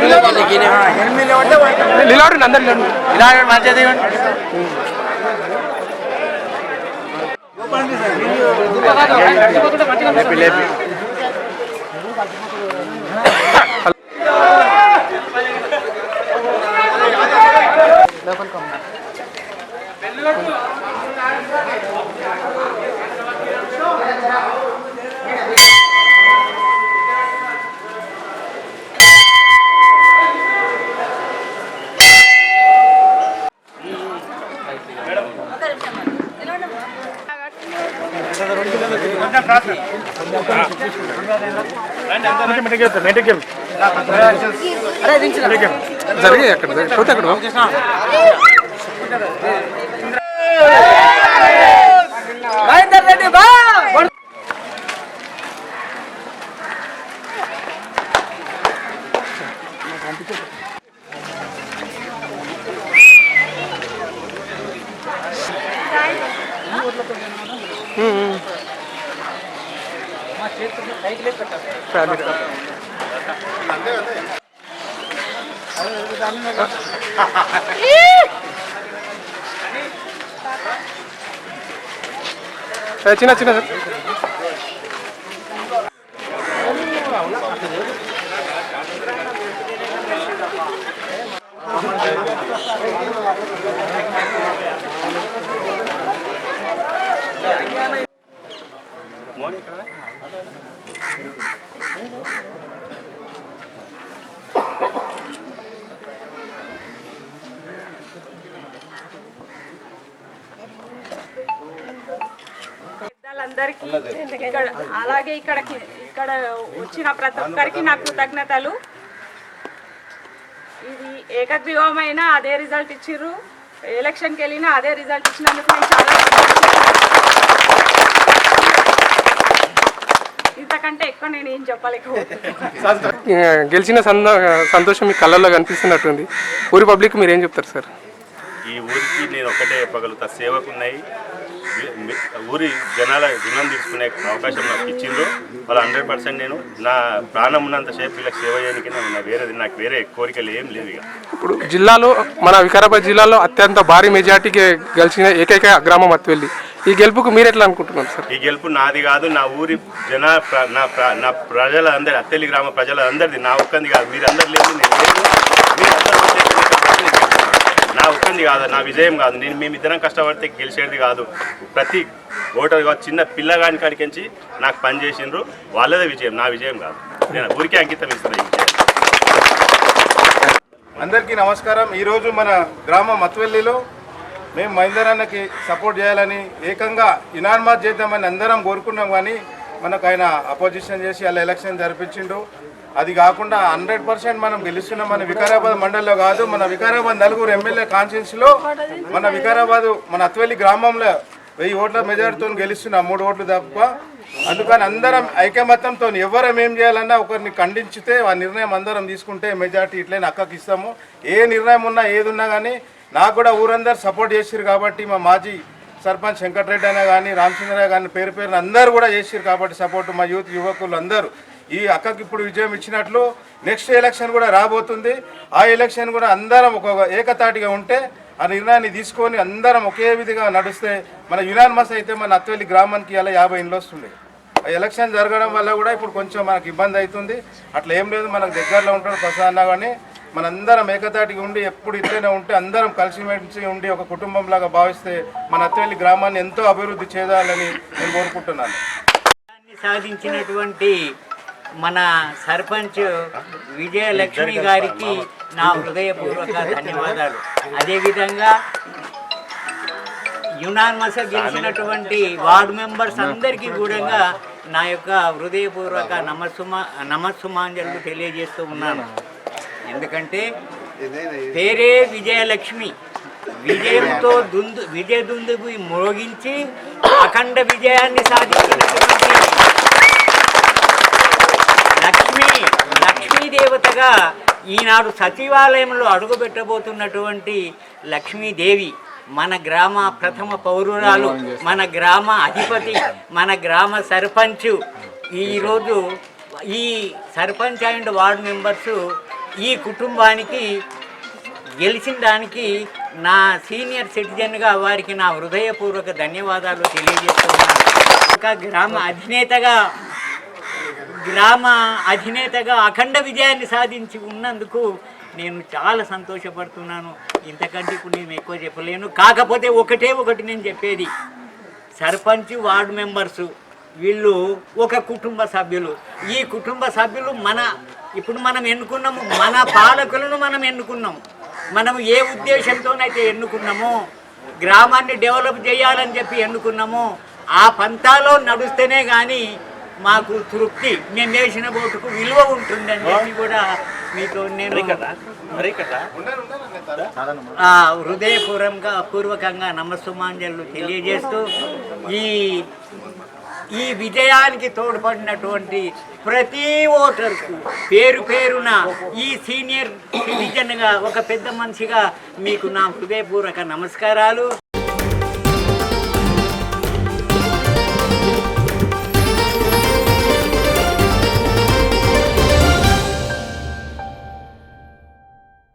నిలబడి అందరు నిలబడి లేపి లేపి లోపలికి అమ్మా మెడికల్ మెడికల్ అరే దించిన మెడికల్ జరిగి అక్కడ పోతే అక్కడ ఫ్యామిలీ ఏ, చిన్న చిన్న సార్ పెద్దలందరికీ ఇక్కడ అలాగే ఇక్కడికి ఇక్కడ వచ్చిన ప్రతి ఒక్కరికి నా కృతజ్ఞతలు. ఇది ఏకగ్రీవమైన అదే రిజల్ట్ ఇచ్చిర్రు. ఎలక్షన్కి వెళ్ళినా అదే రిజల్ట్ ఇచ్చినందుకు నేను చాలా ఇంతకంటే ఎక్కువ నేను ఏం చెప్పలేకపోతున్నాను. గెలిచిన సంతోషం మీ కళ్ళల్లో కనిపిస్తున్నట్టుంది. ఊరి పబ్లిక్ మీరు ఏం చెప్తారు సార్? ఈ ఊరికి నేను ఒకటే చెప్పగలుగుతా సేవకు ఉన్నాయి వి- మి- ఊరి జనాల రుణం తీసుకునే అవకాశం నాకు ఇచ్చిండ్రు. వాళ్ళు హండ్రెడ్ పర్సెంట్ నేను నా ప్రాణం ఉన్నంత సేపు వీళ్ళకి సేవ చేయడానికి ఉన్నా. వేరేది నాకు వేరే కోరికలు ఏం లేవు ఇక. ఇప్పుడు జిల్లాలో మన వికారాబాద్ జిల్లాలో అత్యంత భారీ మెజార్టీకి గెలిచిన ఏకైక గ్రామం అత్తివెల్లి. ఈ గెలుపుకు మీరు ఎట్లా అనుకుంటున్నారు సార్? ఈ గెలుపు నాది కాదు నా ఊరి జన నా ప్ర- నా ప్రజల అందరి అత్తెల్లి గ్రామ ప్రజల అందరిది నా ఒక్కంది కాదు మీరందరు లేదు నేను లేదు మీరందరూ ఉంటే నేను గెలుస్తాను. నా కాదు నా విజయం కాదు. నేను మేమిద్దరం కష్టపడితే గెలిచేది కాదు. ప్రతి ఓటర్ చిన్న పిల్లగాని కాడికించి నాకు పని చేసిండ్రు. వాళ్ళదే విజయం నా విజయం కాదు. నేను ఊరికే అంకితం ఇస్తున్నాను అందరికీ నమస్కారం. ఈరోజు మన గ్రామం మత్వెల్లిలో మేము మహేందర్ అన్నకి సపోర్ట్ చేయాలని ఏకంగా ఇనాన్మాత్ చేద్దామని అందరం కోరుకున్నాం కానీ మనకు ఆయన అపోజిషన్ చేసి అలా ఎలక్షన్ జరిపించిండు. అది కాకుండా హండ్రెడ్ పర్సెంట్ మనం గెలుస్తున్నాం మన వికారాబాద్ మండలిలో కాదు మన వికారాబాద్ నలుగురు ఎమ్మెల్యే కాన్స్టిట్యున్సీలో మన వికారాబాద్ మన అత్వెల్లి గ్రామంలో వెయ్యి ఓట్ల మెజార్టీతో గెలుస్తున్నాం మూడు ఓట్లు తప్ప అందుకని అందరం ఐకమత్యంతో ఎవరం ఏం చేయాలన్నా ఒకరిని ఖండించితే ఆ నిర్ణయం అందరం తీసుకుంటే మెజార్టీ ఇట్లనే అక్కకి ఇస్తాము. ఏ నిర్ణయం ఉన్నా ఏది ఉన్నా కానీ నాకు కూడా ఊరందరు సపోర్ట్ చేసారు కాబట్టి మా మాజీ సర్పంచ్ వెంకటరెడ్డి అయినా కానీ రామచంద్ర కానీ పేరు పేరున అందరూ కూడా చేసిరు కాబట్టి సపోర్ట్ మా యూత్ యువకులు అందరూ. ఈ అక్కకి ఇప్పుడు విజయం ఇచ్చినట్లు నెక్స్ట్ ఎలక్షన్ కూడా రాబోతుంది. ఆ ఎలక్షన్ కూడా అందరం ఒక ఏకతాటిగా ఉంటే ఆ నిర్ణయాన్ని తీసుకొని అందరం ఒకే విధిగా నడిస్తే మన యునానిమస్ అయితే మన అత్వెల్లి గ్రామానికి ఇలా యాభై ఇండ్లు వస్తుంది ఆ ఎలక్షన్ జరగడం వల్ల కూడా ఇప్పుడు కొంచెం మనకి ఇబ్బంది అవుతుంది. అట్లా ఏం లేదు మనకు దగ్గరలో ఉంటాడు ప్రసాద్ అన్న కానీ మనందరం ఏకతాటిగా ఉండి ఎప్పుడు ఇట్లనే ఉంటే అందరం కలిసిమెలిసి ఉండి ఒక కుటుంబంలాగా భావిస్తే మన అత్వెల్లి గ్రామాన్ని ఎంతో అభివృద్ధి చేయాలని నేను కోరుకుంటున్నాను. సాధించినటువంటి మన సర్పంచ్ విజయలక్ష్మి గారికి నా హృదయపూర్వక ధన్యవాదాలు. అదేవిధంగా యునాన్మస్ గెలిచినటువంటి వార్డు మెంబర్స్ అందరికీ కూడా నా యొక్క హృదయపూర్వక నమస్సుమా నమస్సుమాంజలు తెలియజేస్తూ ఉన్నాను. ఎందుకంటే పేరే విజయలక్ష్మి. విజయంతో దుందు విజయ దుందుకు మోగించి అఖండ విజయాన్ని సాధించినటువంటి లక్ష్మి లక్ష్మీ దేవతగా ఈనాడు సచివాలయంలో అడుగుపెట్టబోతున్నటువంటి లక్ష్మీదేవి మన గ్రామ ప్రథమ పౌరురాలు మన గ్రామ అధిపతి మన గ్రామ సర్పంచ్. ఈరోజు ఈ సర్పంచ్ అండ్ వార్డు మెంబర్స్ ఈ కుటుంబానికి గెలిచిన దానికి నా సీనియర్ సిటిజన్గా వారికి నా హృదయపూర్వక ధన్యవాదాలు తెలియజేస్తున్నాను. ఒక గ్రామ అధినేతగా గ్రామ అధినేతగా అఖండ విజయాన్ని సాధించి ఉన్నందుకు నేను చాలా సంతోషపడుతున్నాను. ఇంతకంటే ఇప్పుడు నేను ఎక్కువ చెప్పలేను. కాకపోతే ఒకటే ఒకటి నేను చెప్పేది. సర్పంచ్ వార్డు మెంబర్సు వీళ్ళు ఒక కుటుంబ సభ్యులు. ఈ కుటుంబ సభ్యులు మన ఇప్పుడు మనం ఎన్నుకున్నాము? మన పాలకులను మనం ఎన్నుకున్నాం మనం ఏ ఉద్దేశంతోనైతే ఎన్నుకున్నామో గ్రామాన్ని డెవలప్ చేయాలని చెప్పి ఎన్నుకున్నామో ఆ పంతాలో నడుస్తేనే కానీ మాకు తృప్తి. మేము వేసిన ఓటుకు విలువ ఉంటుందని చెప్పి కూడా మీతో నేను ఆ, హృదయపూర్వకంగా పూర్వకంగా నమస్సుమాంజలు తెలియజేస్తూ ఈ ఈ విజయానికి తోడ్పడినటువంటి ప్రతి ఓటర్కు పేరు పేరున ఈ సీనియర్ సిటిజన్గా ఒక పెద్ద మనిషిగా మీకు నా హృదయపూర్వక నమస్కారాలు.